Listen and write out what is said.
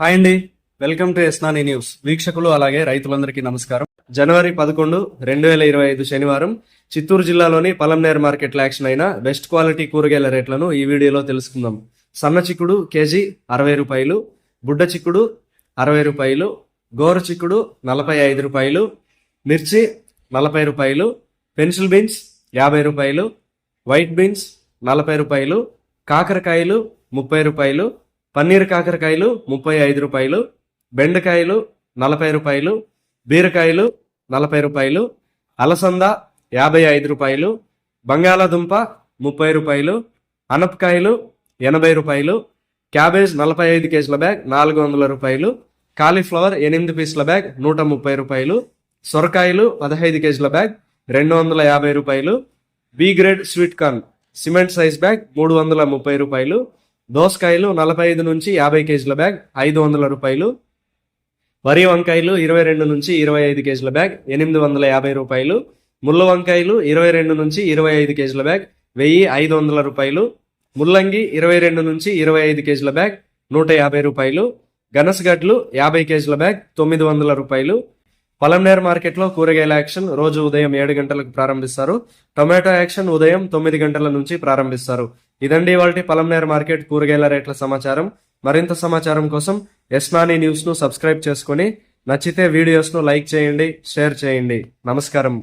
Hi అండి. Welcome to ఎస్నాని news. వీక్షకులు అలాగే రైతులందరికీ నమస్కారం. జనవరి పదకొండు రెండు వేల ఇరవై ఐదు శనివారం చిత్తూరు జిల్లాలోని పలంనేర్ మార్కెట్లో యాక్షన్ అయిన బెస్ట్ క్వాలిటీ కూరగాయల రేట్లను ఈ వీడియోలో తెలుసుకుందాం. సన్న చిక్కుడు కేజీ అరవై రూపాయలు బుడ్డ చిక్కుడు అరవై రూపాయలు గోరు చిక్కుడు నలభై ఐదు రూపాయలు మిర్చి నలభై రూపాయలు పెన్సిల్ బీన్స్ యాభై రూపాయలు వైట్ బీన్స్ నలభై రూపాయలు కాకరకాయలు ముప్పై రూపాయలు పన్నీర్ కాకరకాయలు ముప్పై ఐదు రూపాయలు బెండకాయలు నలభై రూపాయలు బీరకాయలు నలభై రూపాయలు అలసంద యాభై ఐదు రూపాయలు బంగాళాదుంప ముప్పై రూపాయలు అనపకాయలు ఎనభై రూపాయలు క్యాబేజ్ నలభై ఐదు కేజీల బ్యాగ్ నాలుగు వందల రూపాయలు కాలీఫ్లవర్ ఎనిమిది పీసుల బ్యాగ్ నూట ముప్పై రూపాయలు సొరకాయలు పదహైదు కేజీల బ్యాగ్ రెండు వందల యాభై రూపాయలు B grade sweet corn cement size bag మూడు వందల ముప్పై రూపాయలు దోసకాయలు నలభై ఐదు నుంచి యాభై కేజీల బ్యాగ్ ఐదు వందల రూపాయలు. వరి వంకాయలు ఇరవై రెండు నుంచి ఇరవై ఐదు కేజీల బ్యాగ్ ఎనిమిది వందల యాభై రూపాయలు. ముళ్ళ వంకాయలు ఇరవై రెండు నుంచి ఇరవై ఐదు కేజీల బ్యాగ్ వెయ్యి ఐదు వందల రూపాయలు. ముల్లంగి ఇరవై రెండు నుంచి ఇరవై ఐదు కేజీల బ్యాగ్ నూట యాభై రూపాయలు. గనసగడ్లు యాభై కేజీల బ్యాగ్ తొమ్మిది వందల రూపాయలు. పలంనేర్ మార్కెట్లో కూరగాయల యాక్షన్ రోజు ఉదయం ఏడు గంటలకు ప్రారంభిస్తారు. టొమాటో యాక్షన్ ఉదయం తొమ్మిది గంటల నుంచి ప్రారంభిస్తారు. ఇదండి వాళ్ళ పలంనేర్ మార్కెట్ కూరగాయల రేట్ల సమాచారం. మరింత సమాచారం కోసం ఎస్నాని న్యూస్ను సబ్స్క్రైబ్ చేసుకొని నచ్చితే వీడియోస్ను లైక్ చేయండి షేర్ చేయండి. నమస్కారం.